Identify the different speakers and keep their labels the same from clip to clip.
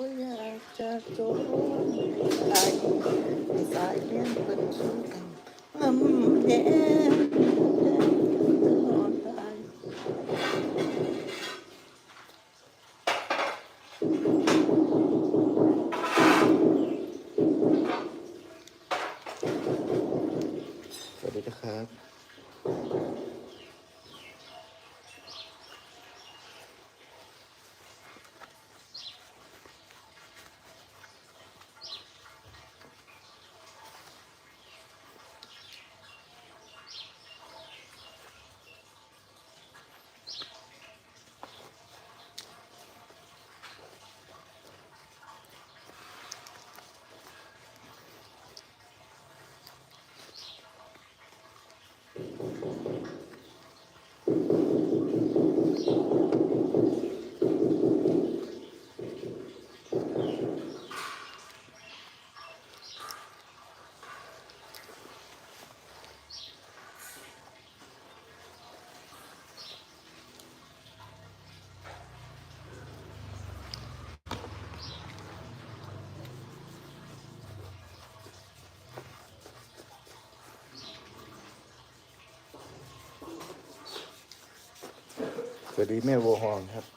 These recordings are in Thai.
Speaker 1: ว่าอยากจะโจมใจให้สายเลี้ยงเป็นสู้กันงำแย้มตลอดไป สวัสดีนะครับ สวัสดีแม่วัวหองครับ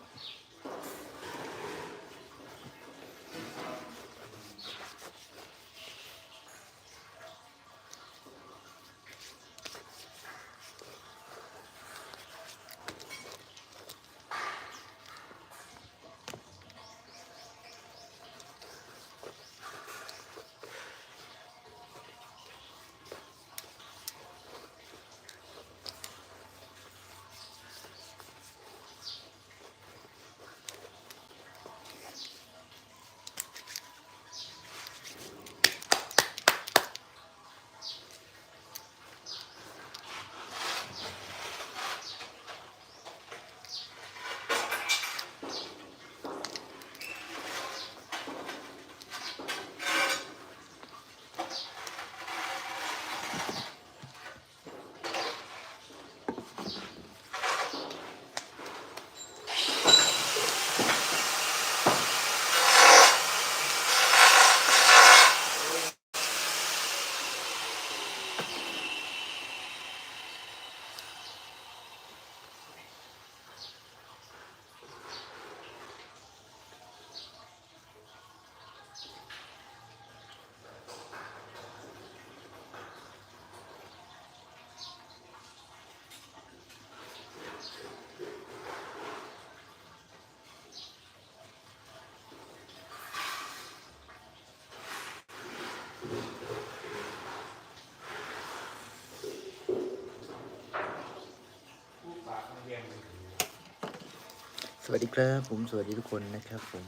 Speaker 1: วัสดีครับ ผมสวัสดีทุกคนนะครับผม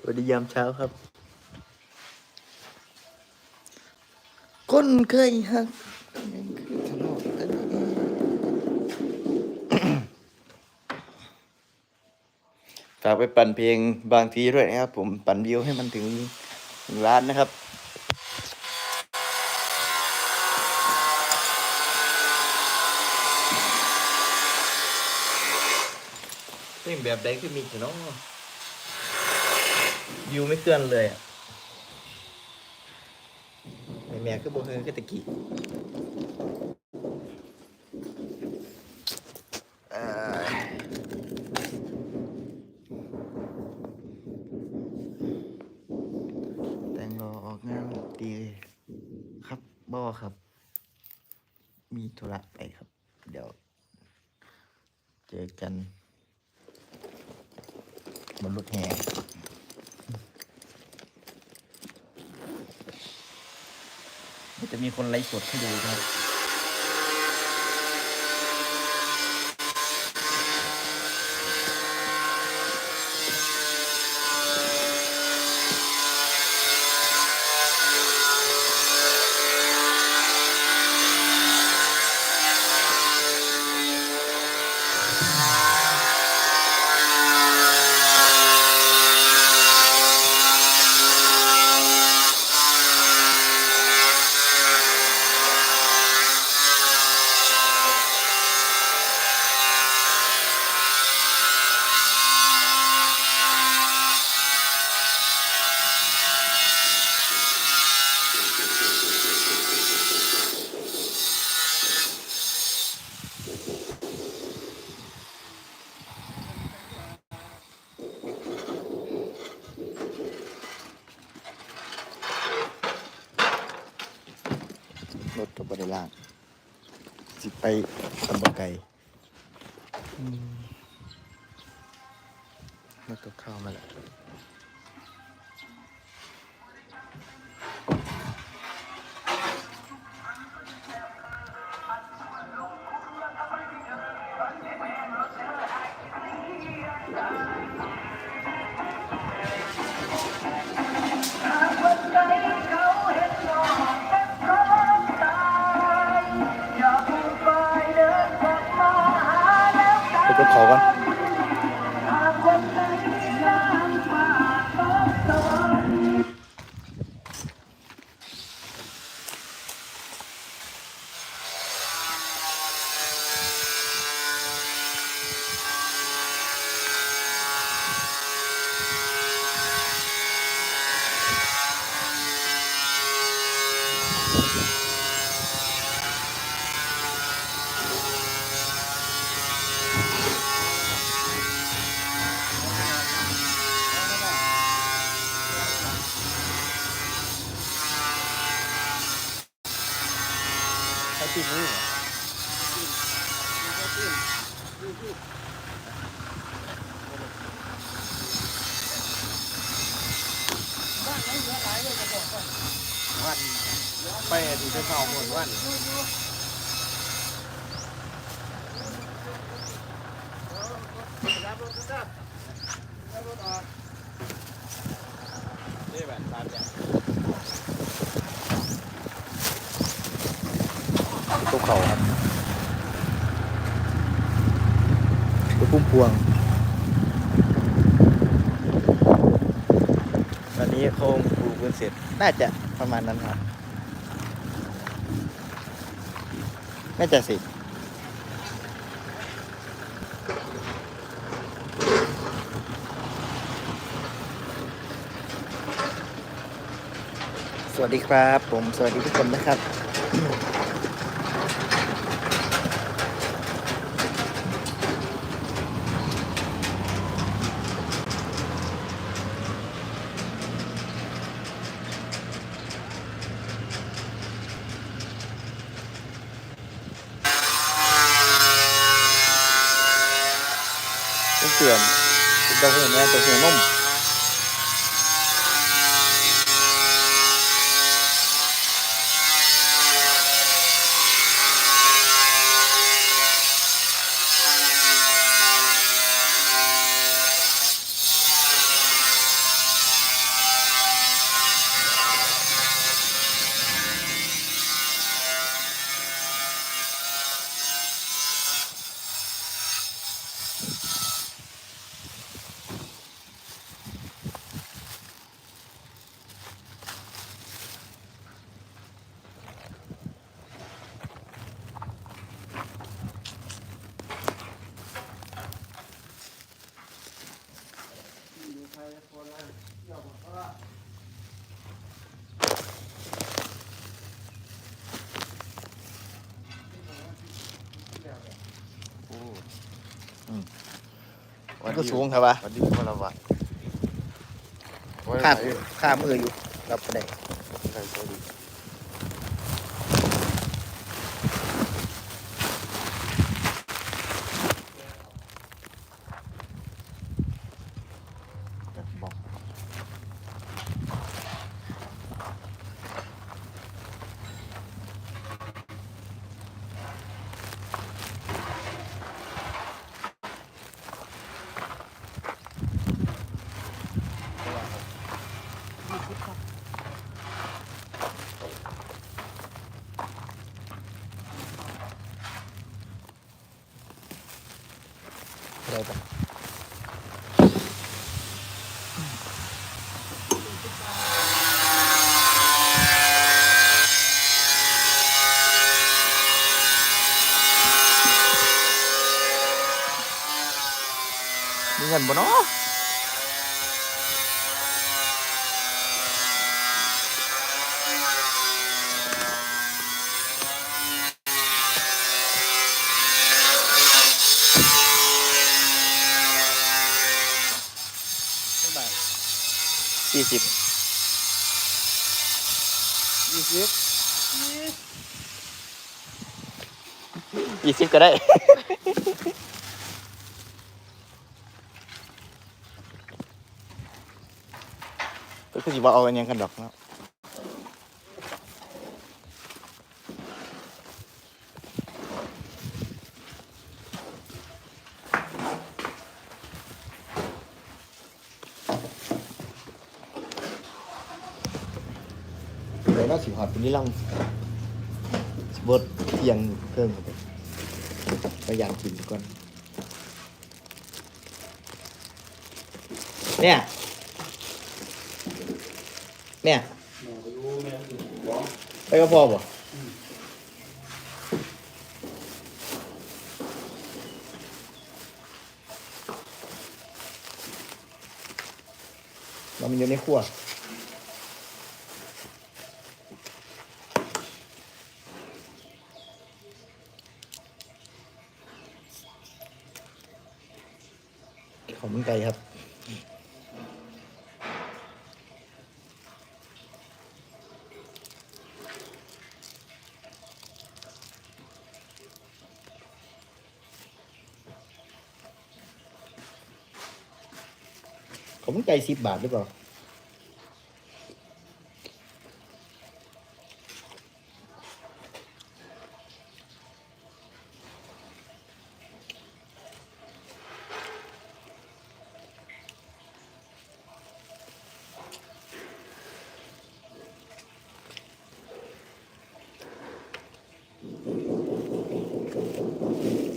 Speaker 1: สวัสดียามเช้าครับ คนเคยฮักยังคือทะเลาะกันเองฝากไปปั่นเพลงบางทีด้วยนะครับ ผมปั่นวิวให้มันถึงหนึ่งล้านนะครับ เพลง แบบใดคือมีแต่น้องวิวไม่เคลื่อนเลยอะแม่แม่คือบ่เฮือคือตะกี้แต่งรอออกงานดีครับบ่ครับ มีธุระไปครับ เดี๋ยว เจอกัน บนรถแห่มันจะมีคนไลฟ์สดให้ดูนะครับ รถกับบริล่างสิไปตำบไก่อืมรถกับข้าวมาแล้ว ใช้ปีนี้เหรอ
Speaker 2: วันไปอดีตเป็นเผ่าหมดวันแบบตามแบบ
Speaker 1: ตัวเขาครับตัวพุ่มพวง ตอ นี้โครงปลูกกันเสร็จน่าจะประมาณนั้นครับน่าจะสิสวัสดีครับ ผมสวัสดีทุกคนนะครับ ต้องเสือนเป็นต้าหู้แม่ต้าหู้นม ก็สูงครับวะ
Speaker 2: วันนี้วันละวัน
Speaker 1: ข้ามข้ามมืออยู่รับไปได้ มีเงินบ่เนาะ
Speaker 2: เท่าไหร่
Speaker 1: สี่สิบ
Speaker 2: ยี่สิบ
Speaker 1: ยี่สิบก็ได้ ก็คือ สิว่เอาอันยังกันดอกเนาะเดี๋ยวน่าสิหอดเป็นนี่ลังสิบดเทียงเพิ่มเข้าไปพยายามกินก่อนเนี่ย เนี่ยไปก็พอป่ะเรามันอยู่ในครัวขอบคุณไก่ครับ ขอบคุณไก่สิบบาทหรือเปล่า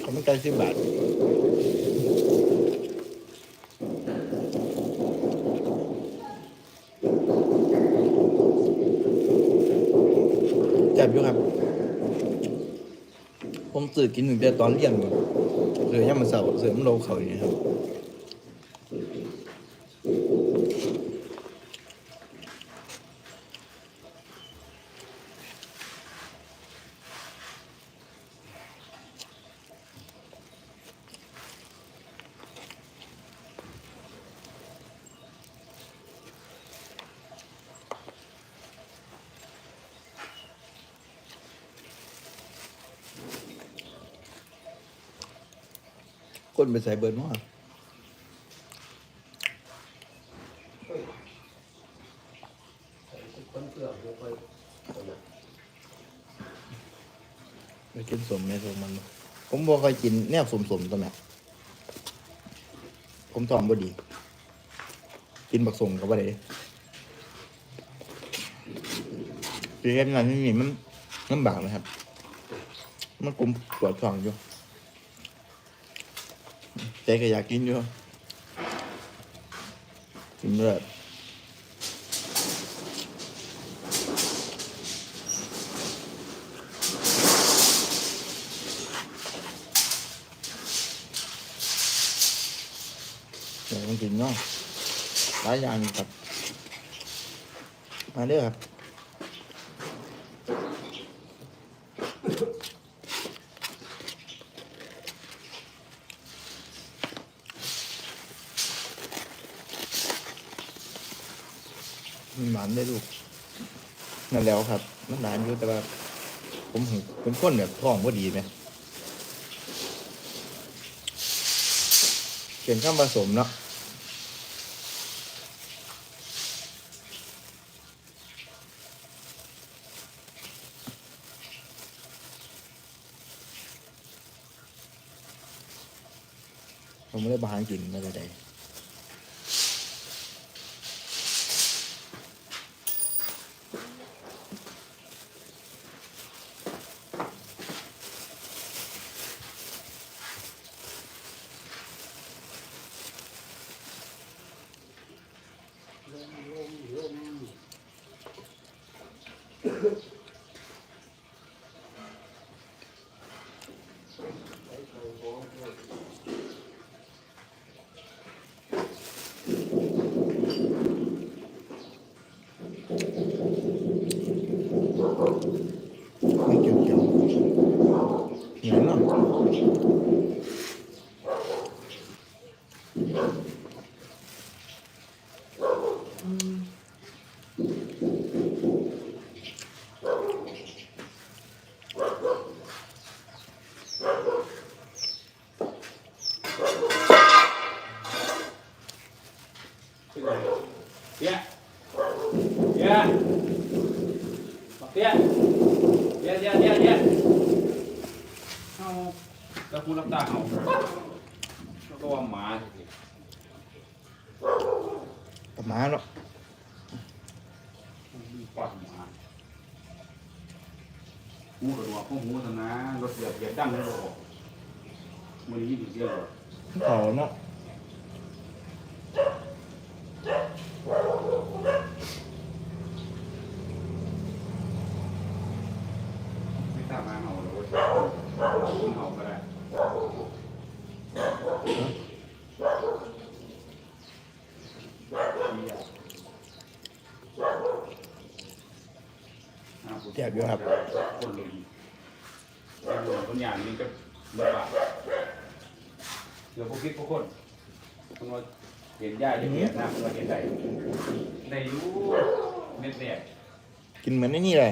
Speaker 1: ขอบคุณไก่สิบบาท บอยู่ครับ ผมตื่นกินหนึ่งแต่ตอนเรียนอยู่เลยย่ามาเสาร์เสริมโลเขาอย่างนี้ครับ คนไปใส่เบิร์นว่าไปกินสมแม่สมมัน ผมบ่เคยกินแนวสมสมตัวแม่ผมทองบ่ดี กินบักสมก็บ่ได้คือเห็นนั้นนี่มันลำบากนะครับ มันกลมปวดท้องอยู่ จก็อยากกินอยู่กินเลยเดี๋ยวต้องกินเนาะหลายอย่างครับ มาเด้อครับ มันหวานได้ลูก นั่นแล้วครับ มันหวานอยู่แต่ว่า ผมเห็นเป็นคนแบบท้องพอดีไหมเขียนข้ามผสมเนาะผมไม่ได้บาหารกินไม่ได้ใด ไม่เกี่ยวเกี่ยวเหนียวเนาะ
Speaker 3: เตี้ยเตี้ยเตี้ยเตี้ยเตี้ยเตี้ยเตี้ยเอาแล้วคุณรับตาเอาแล้วก็ว่าหมาสิ
Speaker 1: ประมาณเนาะ
Speaker 3: มีปอดหมาหูกระดูกพวกหูทำนะร ตั้งเลยบอกมันนี้ดีเดียว
Speaker 1: เขาเนาะ
Speaker 3: ไม่ทราบมาเอาเลยเอาก็ได้คนลุยคนอย่างนี้ก็ลำบากเดี๋ยวพวก คิดพวกคนคนว่าเห็นยาอย่างเงี้ยนะคนว่าเห็นใดในรู้เม็ดแรก
Speaker 1: กินเหมือนไอ้นี่แหละ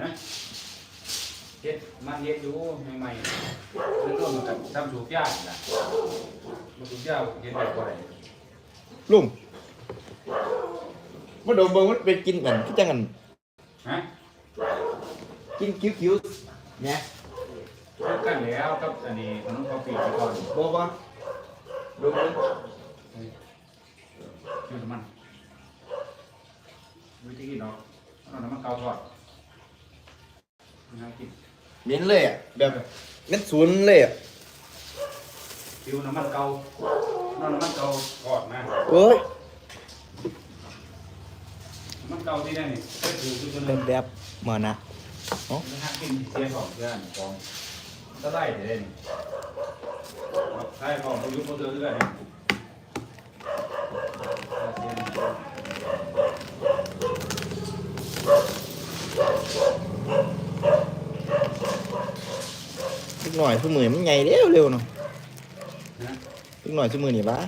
Speaker 3: นะเฮ็ดมันเฮ็ดอยู่ใหม่ๆแล้วก็มันก็ทำสูบยาน่ะมันสูบยาเฮ็ดได้บ่ได้
Speaker 1: ลุงมาดมเบิ่งมันเป็นกินกันคือจังกัน
Speaker 3: ฮะ
Speaker 1: กินคิ้วๆเนี่ย
Speaker 3: คือกันแล้วกับอันนี้ขนมข้าวปีไปก่อน
Speaker 1: บ่บ่ ดมเบิ่ง
Speaker 3: ชื่อมันวิธีกินเนาะเอาน้ำมันเกาทอดน่ากิน
Speaker 1: เหม็นเลยอะแบบเม็ดศูนย์เลยอะ
Speaker 3: คิวน้ำมันเกาน้ำมันเกาทอดนะ
Speaker 1: โอ้ย
Speaker 3: น้ำมันเกาที่ได้นี่ก็คือคือตัว
Speaker 1: แบ
Speaker 3: นึ
Speaker 1: บ
Speaker 3: ง
Speaker 1: แบบหมอนะ
Speaker 3: มันหักกินเสียของเพื่อนของก็ได้เด่น ได้ของประยุกต์มาเจอเรื่อยนี่
Speaker 1: นิดหน่อยสมือมันใหญ่เร็วเร็วเนาะ
Speaker 3: นะ
Speaker 1: นิดหน่อยสมือนี่บ้า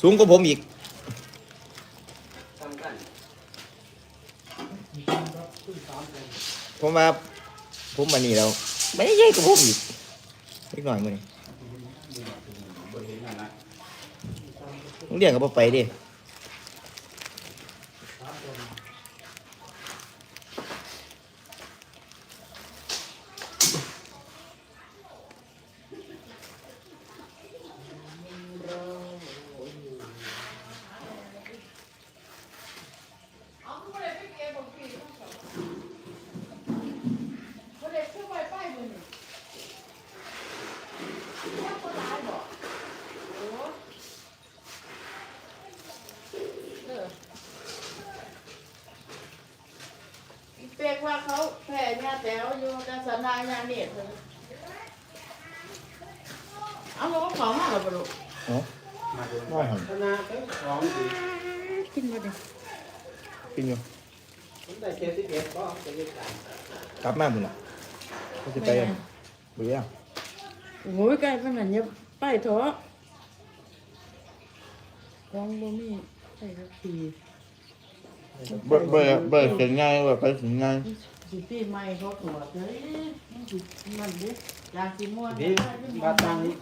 Speaker 1: สูงกว่าผมอีกผมว่าผมมานี่แล้วไม่ได้ใหญ่กว่าผมอีกนิดหน่อยมือนี่
Speaker 3: บริเวณนั้นนะ
Speaker 1: ต้องเรียกกับผมไปดิ
Speaker 4: ปียกว่าเขาแผ่ญาแต๋วอยู่กันสนายญาเนตรเลยเอาลูกของมาหรอปลูก
Speaker 1: อ๋อ
Speaker 3: มาดู
Speaker 1: น้อยหัน
Speaker 2: คณะทั้งสองดี
Speaker 4: กินมาดิ
Speaker 1: กินอยู่
Speaker 2: ผมได้เจ็ดสิบเอ็ดก็จะยึดกัน
Speaker 1: กลับมาบุญละเขาจะไปกันเบื่อ
Speaker 4: โอ้ยไกลไปเหมือนเนี้ยไปเถอะของบ่มีใส่กะที
Speaker 1: เบื่อเบื่อเบื่อเสียงง่ายเบื่อไปถึงง่าย
Speaker 4: สิปีใหม่เขาตรวจเลยมันสิมันดิยาสีม่วง
Speaker 2: นี่บ้านตั้งนี้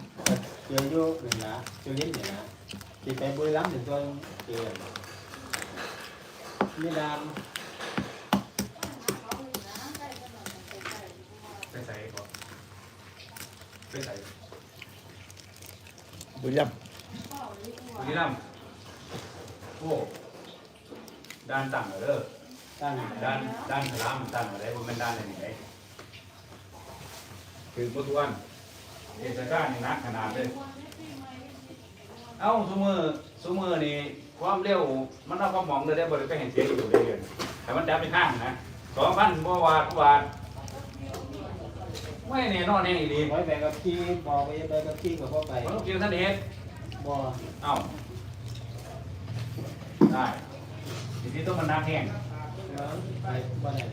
Speaker 2: เจออยู่หนึ่งนะเจอลิ้นหนึ่งนะที่ไปบุรีรัมย์ถึงตัวเจอไม่ดาม
Speaker 3: ไปใส่ก่อนไปใส่
Speaker 1: บุญยับ
Speaker 3: บุรีรัมย์โอ้ ด้านต่างเหรอ
Speaker 2: ตั้ง
Speaker 3: ด้านด้านพลามต่างอะไรผมเป็นด้านอะไรนี่ไงคือพุทธวันเทศกาลนี่นักขนาดเลยเอ้าสมือสมือนี่ความเร็วมันเอาความหมองเลยได้บริการเห็นเสียอยู่เรื่อยๆแต่มันจับไปข้างนะสองพันบ่วาทวาทไม่แน่นอนแน่ดี
Speaker 2: ไว้ไปกับพี่บอกไปไปกับพี่กับพ่อไป
Speaker 3: มันต้องเกี่ยวท่านเฮ็ด
Speaker 2: บ่
Speaker 3: เอ้าได้ ทีนี้ต้องมันน้ำแห้ง
Speaker 2: ไปบ่ได้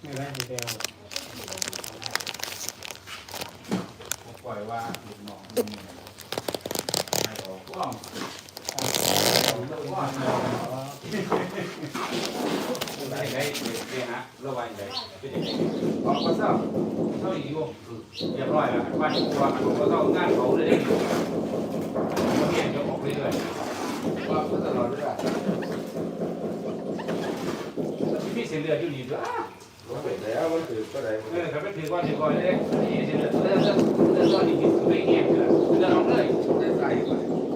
Speaker 4: เได้
Speaker 2: เดียว
Speaker 3: ผมปล่อยว่าลูกน้องไม่ออกว่างว่างได้ได้เดี๋ยวนะระวังเป็นยังไงออกมาเศร้าเศร้าอีกอยู่เรียบร้อยแล้ววันนี้ว่ามันก็ต้องงานเขาเลยได้อยู่มันเนี่ยจะออกเรื่อยๆว่าตลอดเวลาพี่เสียเลือดอยู่นี่ด้วย เปิด
Speaker 5: แล้วมันถือก็ได้
Speaker 3: เออถ้าเป็นถือว่าถือก่อนเลยนี่เดี๋ยวเริ่มเริ่มเริ่มตอนนีกินไปเองเลยเริ่มเลย
Speaker 5: ได้ใส่ไป